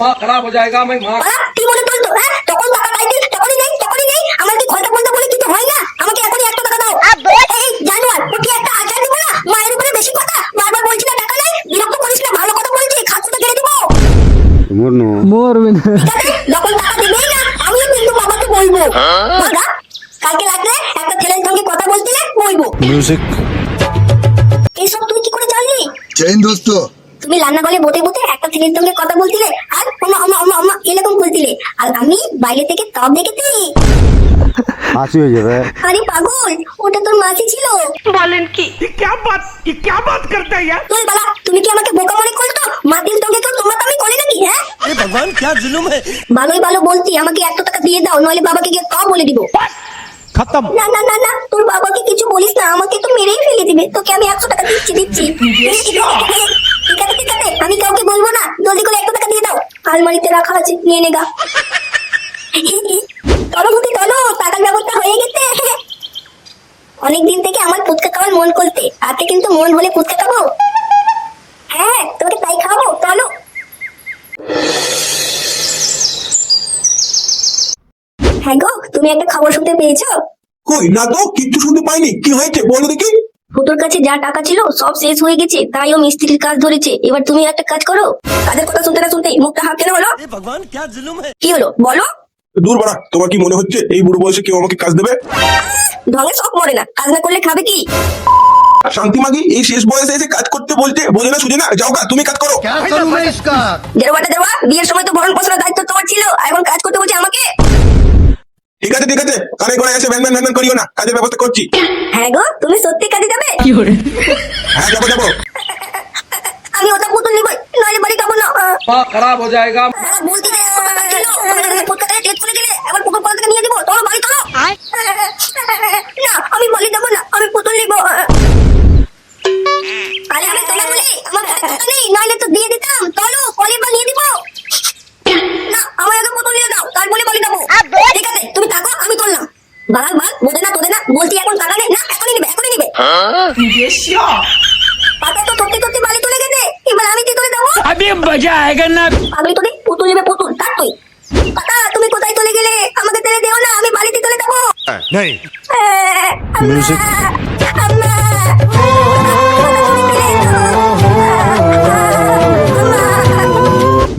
পা খারাপ হয়ে যায় আমি মা তুই মনে করতো হ্যাঁ তখন হ্যাঁ, বাবা পাইতি তখনই নেই তখনই নেই আমাকে ঘণ্টা ঘণ্টা বলে দিতে হয় না? আমাকে এখনই একটা টাকা দাও। এই জানোয়ার ওকে একটা আচার দেবো না? মায়ের উপরে বেশি কথা। বারবার বলছি না টাকা নেই। বিরক্ত করিস না ভালো কথা বলছি খাতা দিয়ে দেবো মোর নো। মোর বিন যখন টাকা দিবেই না আমিও কিন্তু বাবাকে বলব। বাবা কালকে রাতে একটা ছেলের সঙ্গে কথা বলতে বলব। মিউজিক এইসব তুই কি করে জানলি? চেন দোস্ত। তুমি রান্নাঘরে বোতে বোতে একটা ছেলের সঙ্গে কথা বলছিলে আর অমা অমা অমা অমা এরকম বলছিলে আর আমি বাইরে থেকে সব দেখেছি হাসি হয়ে যাবে আরে পাগল ওটা তোর মাসি ছিল বলেন কি क्या बात ये क्या बात करता है यार তুই বালা তুমি কি আমাকে বোকা মনে করছো মাটির সঙ্গে কেউ তোমার আমি করে নাকি হ্যাঁ ভগবান क्या जुलुम है ভালোই ভালো বলছি আমাকে একশো টাকা দিয়ে দাও নইলে বাবাকে গিয়ে ক বলে দিব খতম না না না না তোর বাবাকে কিছু বলিস না আমাকে তো মেরেই ফেলে দিবে তোকে আমি একশো টাকা দিচ্ছি দিচ্ছি আছে ঠিক আমি কাউকে বলব না। জলদি করে একশো টাকা দিয়ে দাও। আলমারিতে রাখা আছে, নিয়ে নেগা চলো ভূতি চলো টাকার ব্যবস্থা হয়ে গেছে। অনেকদিন থেকে আমার ফুচকা খাওয়ার মন করতে আজকে কিন্তু মন হলে ফুচকা খাব। হ্যাঁ তোকে তাই খাব চলো হ্যাঁ গো, তুমি একটা খবর শুনতে পেয়েছ? কই না তো কিচ্ছু শুনতে পাইনি। কি হয়েছে, বলো দেখি। ফুটোর কাছে যা টাকা ছিল সব শেষ হয়ে গেছে তাই ও মিস্ত্রির কাজ ধরেছে। এবার তুমি একটা কাজ করো। কাজের কথা শুনতে না শুনতে মুখটা হাঁক কেন হলো কি হলো? বলো। দূর বাড়া তোমার কি মনে হচ্ছে এই বুড়ো বয়সে কেউ আমাকে কাজ দেবে? ঢঙে সব মরে না কাজ না করলে খাবে কি? আর শান্তি মাগি এই শেষ বয়সে এসে কাজ করতে বলতে বোঝে না সুঝে না যাও গা তুমি কাজ করো। দেওয়াটা দেওয়া বিয়ের সময় তো ভরণ পোষণের দায়িত্ব তোমার ছিল এখন কাজ করতে বলছে আমার ঠিক আছে ঠিক আছে। কানে করে এসে ভ্যান ভ্যান করিও না। কাজের ব্যবস্থা করছি। হ্যাঁ গো তুমি সত্যি কাজে যাবে? কি করে হ্যাঁ যাব যাব। আমি ওটা পুতুল নিব নইলে বাড়ি যাব না। পা খারাপ হয়ে যায়গা। বলতে কলকাতায় টেস্ট করে দিলে আবার পুকুর কলকাতা নিয়ে যাব। এখনই নিবে পাতা তো সত্যি সত্যি বালি তুলে গেছে এবার আমি কি করে দেবো अभी मजा आएगा ना পাগলি তোরে পুতুল নেবে পুতুল তার তুই পাতা তুমি কোথায় চলে গেলে আমাকে তেলে দেও না আমি বাড়িতে চলে যাবো নেই আহ, আম্মা, Music. আম্মা, আম্মা।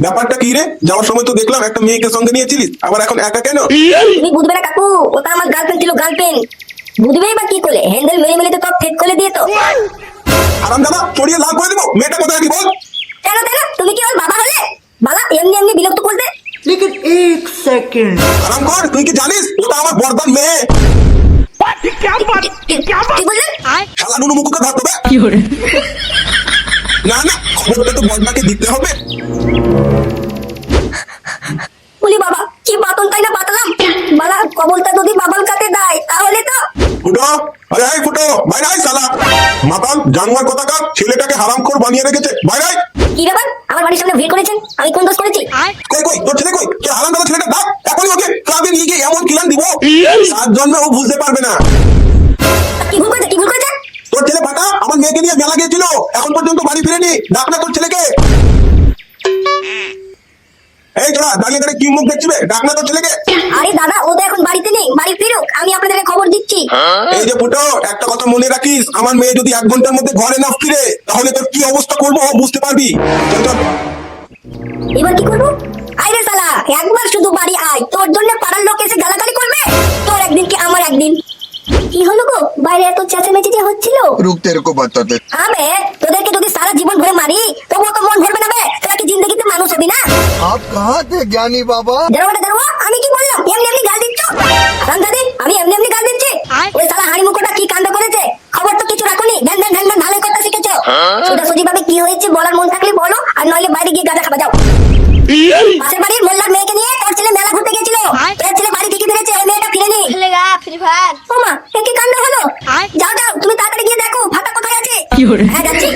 ব্যাপারটা কি রে যাওয়ার সময় তো দেখলাম একটা মেয়েকে সঙ্গে নিয়েছিলিস আবার এখন একা কেন তুমি বুঝবে না কাকু ওটা আমার গার্লফ্রেন্ড ছিল গার্লফ্রেন্ড বুঝবেই বা কি করে হ্যান্ডেল মেলে মেলে তো ঠিক করে দিয়ে তো। আরাম দাদা চড়িয়ে লাভ করে দেবো। মেয়েটা কোথায় কি বল? কেন কেন? তুমি কি ওর বাবা হলে? বাবা এমনি এমনি বিরক্ত করবে? লেকিন এক সেকেন্ড আরাম কর তুই কি জানিস? ওটা আমার বর্দার মেয়ে। না না খবরটা তো বর্দাকে দিতে হবে। বলি বাবা কি বাতন তাই না বাতলাম? বাবা কবলটা যদি বাবার কাছে দেয় তাহলে তো ফুটো আরে এই ফুটো বাইরে আয় শালা। মাতাল জানোয়ার কোথাকার ছেলেটাকে হারামখোর বানিয়ে রেখেছে। বাইরে আয়। কি ব্যাপার? আমার বাড়ির সামনে ভিড় করেছেন? আমি কোন দোষ করেছি? কই কই তোর ছেলে কই? তোর হারাম দাদা ছেলেটা? ডাক এখনই ওকে ক্লাবে নিয়ে গিয়ে এমন কিলান দিব। সাত জন্মে ও ভুলতে পারবে না। কি ভুল করেছে? কি ভুল করেছে? তোর ছেলে ফাটা আমার মেয়েকে নিয়ে মেলা গিয়েছিল। এখন পর্যন্ত বাড়ি ফিরেনি। ডাক না তোর ছেলেকে। এই তোরা দাঁড়িয়ে দাঁড়িয়ে কি মুখ দেখছিবে ডাক না তোর ছেলেকে। আরে দাদা ও তো এখন বাড়িতে নেই বাড়ি ফিরুক আমি আপনাদেরকে খবর দিচ্ছি হ্যাঁ? এই যে বুটো একটা কথা মনে রাখিস আমার মেয়ে যদি এক ঘণ্টার মধ্যে ঘরে না ফিরে তাহলে তোর কি অবস্থা করব বুঝতে পারবি? এবার কি করব? আয় রে সালা একবার শুধু বাড়ি আয়। তোর জন্য পাড়ার লোক এসে গালাগালি করবে? তোর একদিন কি আমার একদিন? কি হলো গো? বাইরে এত চেঁচামেচি যে হচ্ছিল? আবে তোদেরকে যদি সারা জীবন ভরে মারি তো মন ভরবে না বে। তোরা কি জিন্দগিতে মানুষ হবি না? আপ কাহাতে জ্ঞানী বাবা। আমি কি বললাম? এমনি এমনি গাল দিচ্ছ? দাদি আমি এমনি এমনি গাল দিচ্ছি? ওই সালা হাড়ি মুখোটা কি কাণ্ড করেছে? খবর তো কিছু রাখুনি। ধ্যান ধ্যান ধ্যান ধ্যান ভালোই কথা শিখেছো? সোজাসুজি ভাবে কি হয়েছে বলার মন থাকলে বলো আর নইলে বাইরে গিয়ে গাঁজা খাবা যাও। পাশের বাড়ির মোল্লার মেয়েকে নিয়ে তোর ছেলে মেলা ঘুরতে গেছিল তোর ছেলে বাড়ি থেকে ফিরেছে ওই মেয়েটা ফিরেনি। ফ্রি ফায়ার ওমা এ কি কাণ্ড হলো? যাও যাও তুমি তাড়াতাড়ি গিয়ে দেখো ফাটা কোথায় আছে? হ্যাঁ যাচ্ছি।